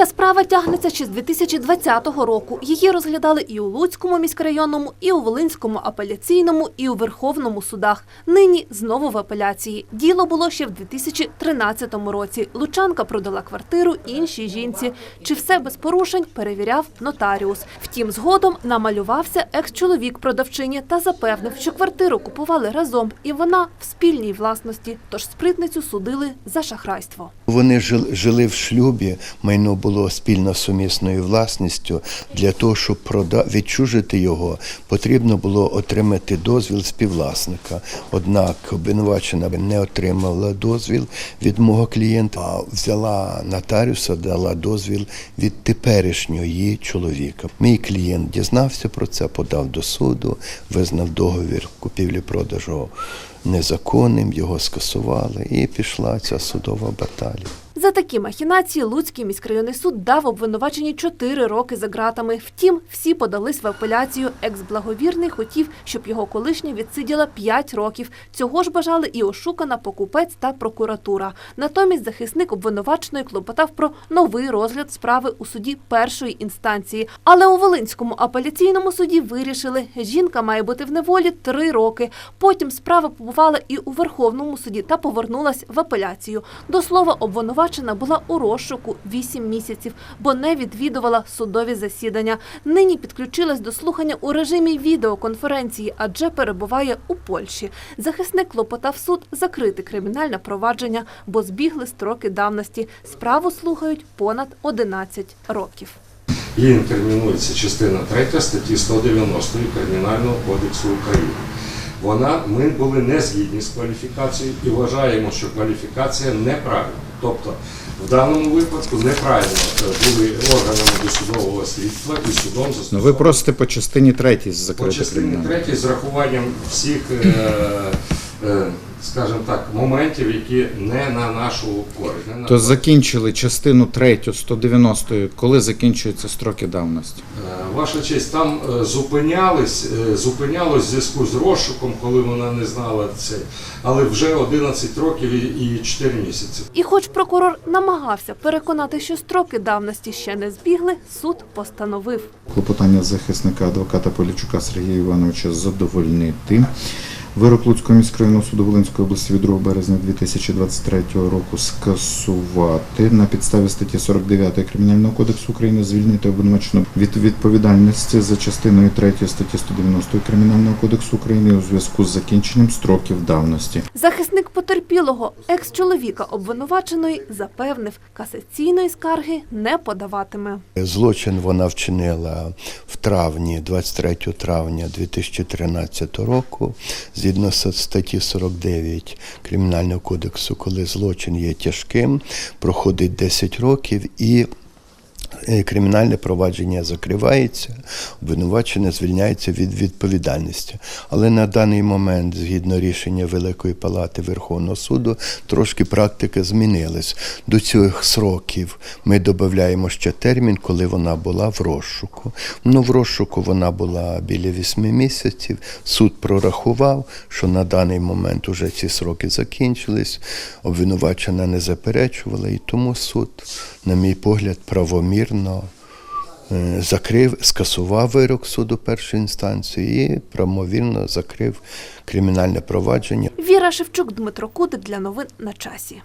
Ця справа тягнеться ще з 2020 року. Її розглядали і у Луцькому міськрайонному, і у Волинському апеляційному, і у Верховному судах. Нині знову в апеляції. Діло було ще в 2013 році. Лучанка продала квартиру іншій жінці. Чи все без порушень перевіряв нотаріус. Втім, згодом намалювався екс-чоловік продавчині та запевнив, що квартиру купували разом, і вона в спільній власності. Тож спритницю судили за шахрайство. Вони жили, в шлюбі, майно було спільно сумісною власністю. Для того, щоб прода... відчужити його, потрібно було отримати дозвіл співвласника. Однак обвинувачена не отримала дозвіл від мого клієнта, а взяла нотаріуса, дала дозвіл від теперішнього чоловіка. Мій клієнт дізнався про це, подав до суду, визнав договір купівлі-продажу незаконним, його скасували, і пішла ця судова баталія. За такі махінації Луцький міськрайонний суд дав обвинуваченій 4 роки за ґратами. Втім, всі подались в апеляцію. Екс-благовірний хотів, щоб його колишня відсиділа 5 років. Цього ж бажали і ошукана покупець та прокуратура. Натомість захисник обвинуваченої клопотав про новий розгляд справи у суді першої інстанції. Але у Волинському апеляційному суді вирішили, жінка має бути в неволі 3 роки. Потім справа побувала і у Верховному суді та повернулась в апеляцію. До слова, обвинувачена була у розшуку 8 місяців, бо не відвідувала судові засідання. Нині підключилась до слухання у режимі відеоконференції, адже перебуває у Польщі. Захисник клопотав суд закрити кримінальне провадження, бо збігли строки давності. Справу слухають понад 11 років. Її інкримінується частина 3 статті 190 Кримінального кодексу України. Вона, ми були не згідні з кваліфікацією і вважаємо, що кваліфікація неправильна. Тобто, в даному випадку неправильно е, були органами досудового слідства і судом Ну, ви просите по частині третій по закрити частині третій 3 з рахуванням всіх, е, скажімо так, моментів, які не на нашу користь. Не на То закінчили частину третю 190 коли закінчуються строки давності? Е, Ваша честь, там е, зупинялись, е, зупинялось в зв'язку з розшуком, коли вона не знала це, але вже 11 років і і 4 місяці. І хоч прокурор намагався переконати, що строки давності ще не збігли, суд постановив. Клопотання захисника адвоката Полічука Сергія Івановича задовольнити. Вирок Луцького міськрайонного суду Волинської області від 2 березня 2023 року скасувати на підставі статті 49 Кримінального кодексу України звільнити обвинувачену від відповідальності за частиною 3 статті 190 Кримінального кодексу України у зв'язку з закінченням строків давності. Захисник потерпілого, екс-чоловіка обвинуваченої, запевнив, касаційної скарги не подаватиме. Злочин вона вчинила в травні, 23 травня 2013 року, згідно статті 49 Кримінального кодексу, коли злочин є тяжким, проходить 10 років і кримінальне провадження закривається, обвинувачене звільняється від відповідальності. Але на даний момент, згідно рішення Великої Палати Верховного суду, трошки практика змінилась. До цих сроків ми додаємо ще термін, коли вона була в розшуку. Ну, в розшуку вона була біля 8 місяців. Суд прорахував, що на даний момент уже ці сроки закінчились. Обвинувачена не заперечувала, і тому суд, на мій погляд, правомірно е, закрив, скасував вирок суду першої інстанції і правомірно закрив кримінальне провадження. Віра Шевчук, Дмитро Кудик для новин на часі.